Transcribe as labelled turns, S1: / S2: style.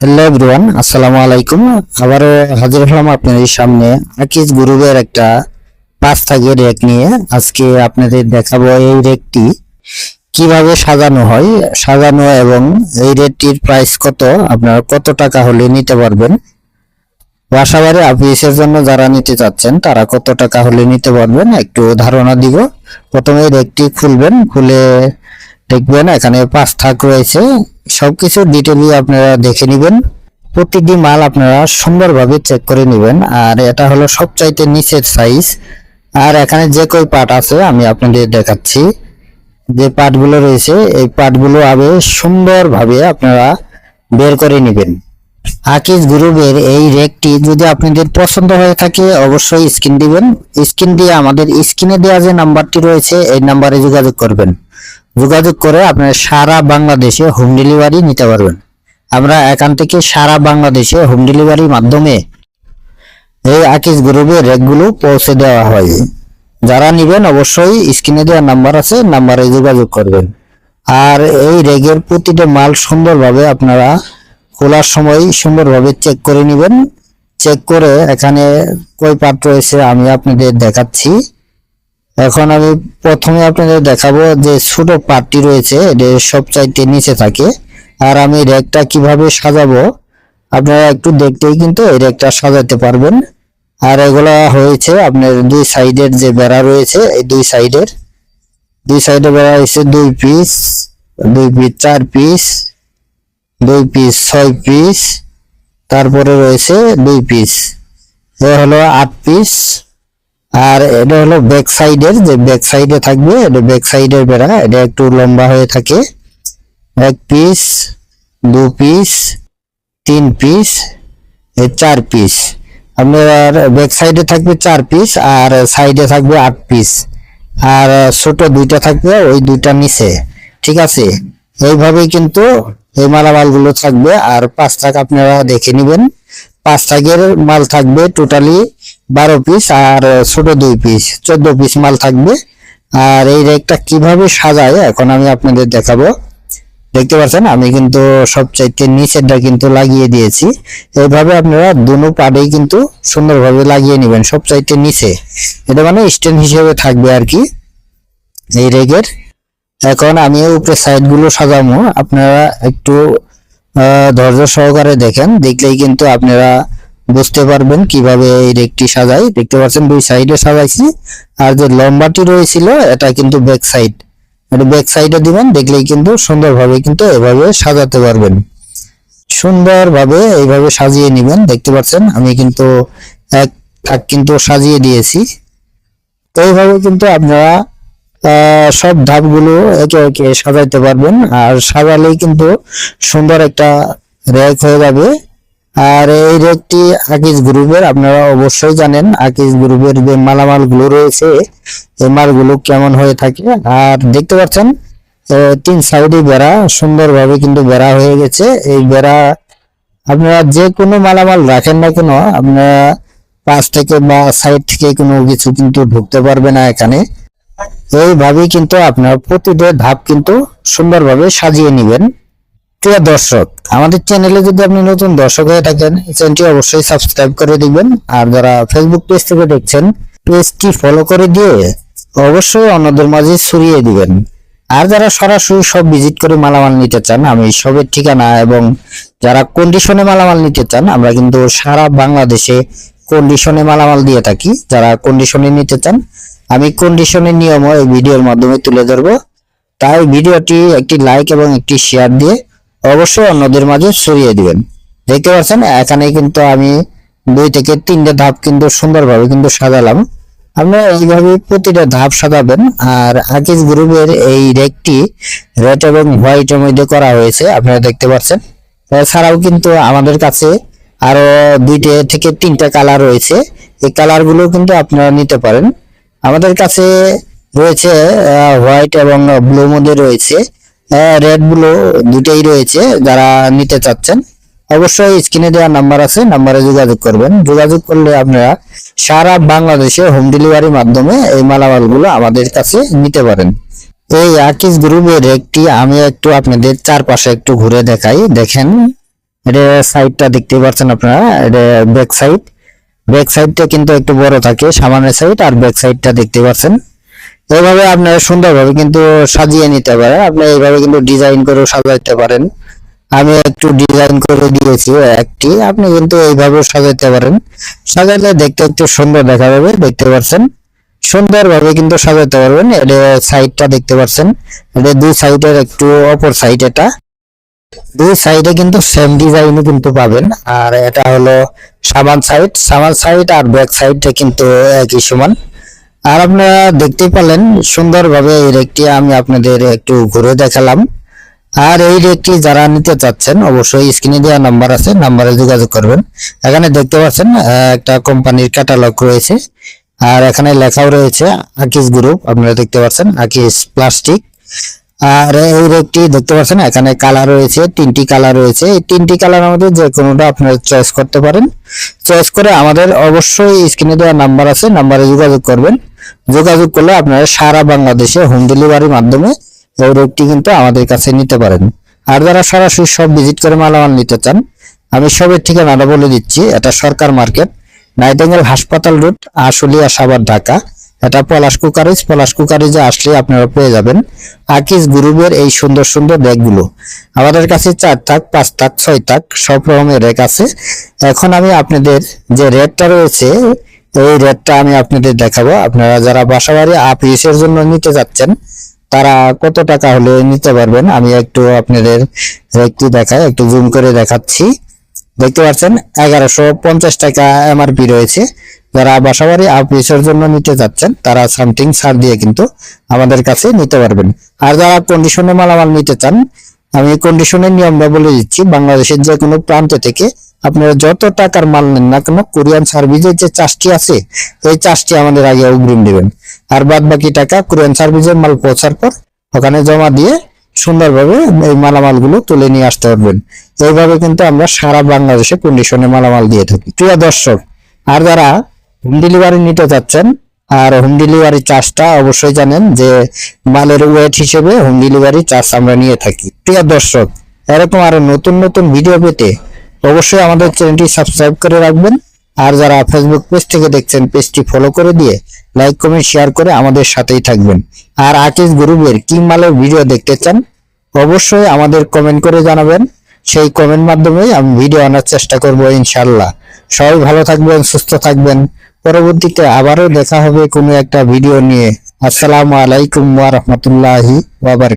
S1: Hello everyone আসসালামু আলাইকুম আবারও হাজির হলাম আপনাদের সামনে আকিজ গ্রুপের একটা পাঁচ থাকের রেক নিয়ে। আজকে আপনাদের দেখাবো এই রেকটি কীভাবে সাজানো হয়। সাজানো এবং এই রেকটির প্রাইস কত, আপনারা কত টাকা হলে নিতে পারবেন। বাসাবাড়ি অফিসের জন্য যারা নিতে চাচ্ছেন, তারা কত টাকা হলে নিতে পারবেন, একটু ধারণা দিব। প্রথমে রেকটি খুলবেন, খুলে দেখবেন, এখানে পাঁচ থাক রয়েছে। সবকিছু ডিটেলি আপনারা দেখে নেবেন। প্রতিটি মাল আপনারা সুন্দরভাবে চেক করে নেবেন। আর এটা হলো সবচাইতে নিচের সাইজ আর এখানে যে কই পার্ট আছে, আমি আপনাদের দেখাচ্ছি। যে পার্টগুলো রয়েছে, এই পার্টগুলো আগে সুন্দরভাবে আপনারা বের করে নেবেন। আকিজ গ্রুপের এই রেকটি যদি আপনাদের পছন্দ হয়ে থাকে, অবশ্যই স্ক্রিন দিবেন। স্ক্রিন দিয়ে আমাদের স্ক্রিনে দেওয়া যে নাম্বারটি রয়েছে, এই নাম্বারে যোগাযোগ করবেন। যোগাযোগ করে আপনারা সারা বাংলাদেশে হোম ডেলিভারি নিতে পারবেন। আমরা এখান থেকে সারা বাংলাদেশে হোম ডেলিভারির মাধ্যমে এই আকিজ গ্রুপের রেকগুলো পৌঁছে দেওয়া হয়। যারা নেবেন অবশ্যই স্ক্রিনে দেওয়া নাম্বার আছে নাম্বারে যোগাযোগ করবেন। আর এই রেগের প্রতিটা মাল সুন্দরভাবে আপনারা খোলার সময় সুন্দরভাবে চেক করে নেবেন। চেক করে এখানে কই পার্ট রয়েছে আমি আপনাদের দেখাচ্ছি। এখন আমি প্রথমে আপনাদের দেখাবো যে ছোট পার্টটি রয়েছে, এটা সবচাইতে নিচে থাকে। আর আমি র্যাকটা কীভাবে সাজাবো, আপনারা একটু দেখতেই কিন্তু এই র্যাকটা সাজাতে পারবেন। আর এগুলা হয়েছে আপনার দুই সাইডের যে বেড়া রয়েছে, এই দুই সাইডের। দুই সাইডে বেড়া হয়েছে দুই পিস দুই পিস চার পিস, দুই পিস ছয় পিস, তারপরে রয়েছে দুই পিস। এ হলো আট পিস। আর এটা হলো ব্যাক সাইডের যে ব্যাক সাইডে থাকবে, এটা ব্যাক সাইডের বেড়া, এটা একটু লম্বা হয়ে থাকে। এক পিস দু পিস তিন পিস চার পিস আপনার ব্যাক সাইডে থাকবে চার পিস আর সাইডে থাকবে আট পিস আর ছোট দুইটা থাকবে, ওই দুইটা নিচে। ঠিক আছে? এইভাবেই কিন্তু এই মালামালগুলো থাকবে। আর পাঁচ আপনারা দেখে নেবেন। পাঁচ টাকের মাল থাকবে টোটালি বারো পিস আর ছোট দুই পিস চোদ্দ পিস মাল থাকবে। আর এই রেকটা কীভাবে সাজায়, এখন আমি আপনাদের দেখাবো। দেখতে পাচ্ছেন, আমি কিন্তু সবচাইতে নিচেরটা কিন্তু লাগিয়ে দিয়েছি। এইভাবে আপনারা দুনো পাড়েই কিন্তু সুন্দরভাবে লাগিয়ে নেবেন, সবচাইতে নিচে। এটা মানে স্ট্যান্ড হিসেবে থাকবে আর কি, এই রেগের এখন আমি উপরে সাইডগুলো সাজাবো, আপনারা একটু ধৈর্য সহকারে দেখেন, দেখলেই কিন্তু আপনারা বুঝতে পারবেন কীভাবে এই রেকটি সাজাই। দেখতে পাচ্ছেন দুই সাইডে সাজাইছি। আর যে লম্বাটি রয়েছিল, এটা কিন্তু ব্যাক সাইড এটা ব্যাক সাইডে দিবেন, দেখলেই কিন্তু সুন্দরভাবে কিন্তু এভাবে সাজাতে পারবেন। সুন্দরভাবে এইভাবে সাজিয়ে নেবেন। দেখতে পাচ্ছেন, আমি কিন্তু এক থাক কিন্তু সাজিয়ে দিয়েছি। তো এইভাবে কিন্তু আপনারা সব ধাপগুলো একে একে সাজাইতে পারবেন। আর সাজালেই কিন্তু সুন্দর একটা র্যাক হয়ে যাবে। আর এই র্যাকটি আকিজ গ্রুপের আপনারা অবশ্যই জানেন আকিজ গ্রুপের যে মালামালগুলো রয়েছে এই মালগুলো কেমন হয়ে থাকে। আর দেখতে পাচ্ছেন তিন সাইডে বেড়া, সুন্দরভাবে কিন্তু বেড়া হয়ে গেছে। এই বেড়া আপনারা যে কোনো মালামাল রাখেন না কেন আপনারা পাশ থেকে বা সাইড থেকে কোনো কিছু কিন্তু ঢুকতে পারবে না এখানে। এইভাবেই কিন্তু আপনার প্রতিটা ধাপ কিন্তু সুন্দরভাবে সাজিয়ে নেবেন। প্রিয় দর্শক, আমাদের চ্যানেলে যদি আপনি নতুন দর্শক হয়ে থাকেন চ্যানেলটি অবশ্যই সাবস্ক্রাইব করে দিবেন আর যারা ফেসবুক পেজ থেকে দেখছেন পেজটি ফলো করে দিয়ে অবশ্যই অন্যদের মাঝে ছড়িয়ে দিবেন। আর যারা সরাসরি সব ভিজিট করে মালামাল নিতে চান, আমি সবের ঠিকানা এবং যারা কন্ডিশনে মালামাল নিতে চান, আমরা কিন্তু সারা বাংলাদেশে কন্ডিশনে মালামাল দিয়ে থাকি। যারা কন্ডিশনে নিতে চান, আমি কন্ডিশনের নিয়মও এই ভিডিওর মাধ্যমে তুলে ধরবো। তাই ভিডিওটি একটি লাইক এবং একটি শেয়ার দিয়ে অবশ্যই অন্যদের মাঝে ছড়িয়ে দিবেন। দেখতে পাচ্ছেন, এখানে কিন্তু আমি দুই থেকে তিনটে ধাপ কিন্তু সুন্দরভাবে কিন্তু সাজালাম। আপনারা এইভাবে প্রতিটা ধাপ সাজাবেন, আর আকিজ গ্রুপের এই রেকটি রেড এবং হোয়াইটের মধ্যে করা হয়েছে, আপনারা দেখতে পাচ্ছেন। এছাড়াও কিন্তু আমাদের কাছে আরও দুইটা থেকে তিনটা কালার রয়েছে। এই কালারগুলো কিন্তু আপনারা নিতে পারেন। আমাদের কাছে রয়েছে হোয়াইট এবং ব্লু মধ্যে রয়েছে। রেড ব্লু দুটেই রয়েছে, যারা নিতে চাচ্ছেন। অবশ্যই স্ক্রিনে দেওয়া নাম্বার আছে নাম্বারে যোগাযোগ করবেন। যোগাযোগ করলে আপনারা সারা বাংলাদেশে হোম ডেলিভারির মাধ্যমে এই মালামালগুলো আমাদের কাছে নিতে পারেন। এই আকিস গ্রুপের একটি, আমি একটু আপনাদের চারপাশে একটু ঘুরে দেখাই। দেখেন, এটা সাইডটা দেখতে পাচ্ছেন আপনারা, এটা ব্যাক সাইড ব্যাক সাইডটা কিন্তু একটু বড় থাকে, সামনের সাইড আর ব্যাক সাইডটা দেখতে পাচ্ছেন। এইভাবে আপনারা সুন্দরভাবে কিন্তু সাজিয়ে নিতে পারেন। আপনি এইভাবে কিন্তু ডিজাইন করে সাজাইতে পারেন। আমি একটু ডিজাইন করে দিয়েছি একটি। আপনি কিন্তু এইভাবে সাজাইতে পারেন। সাজাইলে দেখতে একটু সুন্দর দেখা যাবে, দেখতে পাচ্ছেন সুন্দরভাবে কিন্তু সাজাতে পারবেন। এটা সাইডটা দেখতে পাচ্ছেন এটা দুই সাইডের একটু অপর সাইড এটা। দুই সাইডে কিন্তু সেম ডিজাইনই কিন্তু পাবেন। আর এটা হলো সামান সাইড সামান সাইড আর ব্যাক সাইডটা কিন্তু একই সমান। আর আপনারা দেখতেই পেলেন সুন্দরভাবে এই রেকটি আমি আপনাদের একটু ঘুরে দেখালাম। আর এই রেকটি যারা নিতে চাচ্ছেন, অবশ্যই স্ক্রিনে দেওয়া নাম্বার আছে, নাম্বারে যোগাযোগ করবেন। এখানে দেখতে পাচ্ছেন একটা কোম্পানির ক্যাটালগ রয়েছে। আর এখানে লেখাও রয়েছে আকিস গ্রুপ আপনারা দেখতে পাচ্ছেন আকিস প্লাস্টিক আর এই রেকটি দেখতে পাচ্ছেন, এখানে কালার রয়েছে, তিনটি কালার রয়েছে। এই তিনটি কালারের মধ্যে যে কোনোটা আপনারা চয়েস করতে পারেন। চয়েস করে আমাদের অবশ্যই স্ক্রিনে দেওয়া নাম্বার আছে, নাম্বারে যোগাযোগ করবেন। যোগাযোগ করলে আপনারা সারা বাংলাদেশে হোম ডেলিভারির মাধ্যমে এই রেকটি কিন্তু আমাদের কাছে নিতে পারেন। আর যারা সরাসরি সব ভিজিট করে মালামাল নিতে চান, আমি সবের ঠিকানাটা বলে দিচ্ছি। এটা সরকার মার্কেট, নাইটেঙ্গেল হাসপাতাল রোড, আশুলিয়া সাভার, ঢাকা। এটা পলাশ কুকারিজ। পলাশ কুকারিজে আসলে আপনারা পেয়ে যাবেন আকিস গ্রুপের এই সুন্দর সুন্দর র্যাকগুলো আমাদের কাছে চার থাক, পাঁচ থাক, ছয় থাক, সব রকমের র্যাক আছে। এখন আমি আপনাদের যে রেটটা রয়েছে এই রেটটা আমি আপনাদের দেখাবো। আপনারা যারা বাসাবাড়ি আপ ইউসের জন্য নিতে যাচ্ছেন, তারা কত টাকা হলে নিতে পারবেন? আমি একটু আপনাদের রেটটি দেখাই, একটু জুম করে দেখাচ্ছি। দেখতে পাচ্ছেন, এগারোশো পঞ্চাশ টাকা এমআরপি রয়েছে। যারা বাসাবাড়ি আপিসের জন্য নিতে যাচ্ছেন, তারা সামথিং ছাড় দিয়ে কিন্তু আমাদের কাছে নিতে পারবেন। আর যারা কন্ডিশনে মালামাল নিতে চান আমি কন্ডিশনের নিয়মটা বলে দিচ্ছি, বাংলাদেশের যে কোনো প্রান্ত থেকে আপনারা যত টাকার মাল নেন না কেন কোরিয়ান সার্ভিসের যে চার্জটি আছে, এই চার্জটি আমাদের আগে অগ্রিম দেবেন। আর বাদ বাকি টাকা কোরিয়ান সার্ভিসের মাল পৌঁছার পর ওখানে জমা দিয়ে সুন্দরভাবে এই মালামালগুলো তুলে নিয়ে আসতে পারবেন। এইভাবে কিন্তু আমরা সারা বাংলাদেশে কন্ডিশনে মালামাল দিয়ে থাকি। প্রিয় দর্শক, আর যারা হোম ডেলিভারি নিতে চাচ্ছেন আর হোম ডেলিভারি চার্জটা অবশ্যই জানেন যে মালের ওয়েট হিসেবে হোম ডেলিভারি চার্জ আমরা নিয়ে থাকি। প্রিয় দর্শক, এরকম আরও নতুন নতুন ভিডিও পেতে অবশ্যই আমাদের চ্যানেলটি সাবস্ক্রাইব করে রাখবেন। আর যারা ফেসবুক পেজ থেকে দেখছেন পেজটি ফলো করে দিয়ে লাইক কমেন্ট শেয়ার করে আমাদের সাথেই থাকবেন। আর আকিস গ্রুপের কি মালের ভিডিও দেখতে চান, অবশ্যই আমাদের কমেন্ট করে জানাবেন। সেই কমেন্ট মাধ্যমে আমি ভিডিও আনার চেষ্টা করব ইনশাল্লাহ সবাই ভালো থাকবেন, সুস্থ থাকবেন। পরবর্তীতে আবারও দেখা হবে কোনো একটা ভিডিও নিয়ে। আসসালামু আলাইকুম ওয়া রাহমাতুল্লাহি ওয়া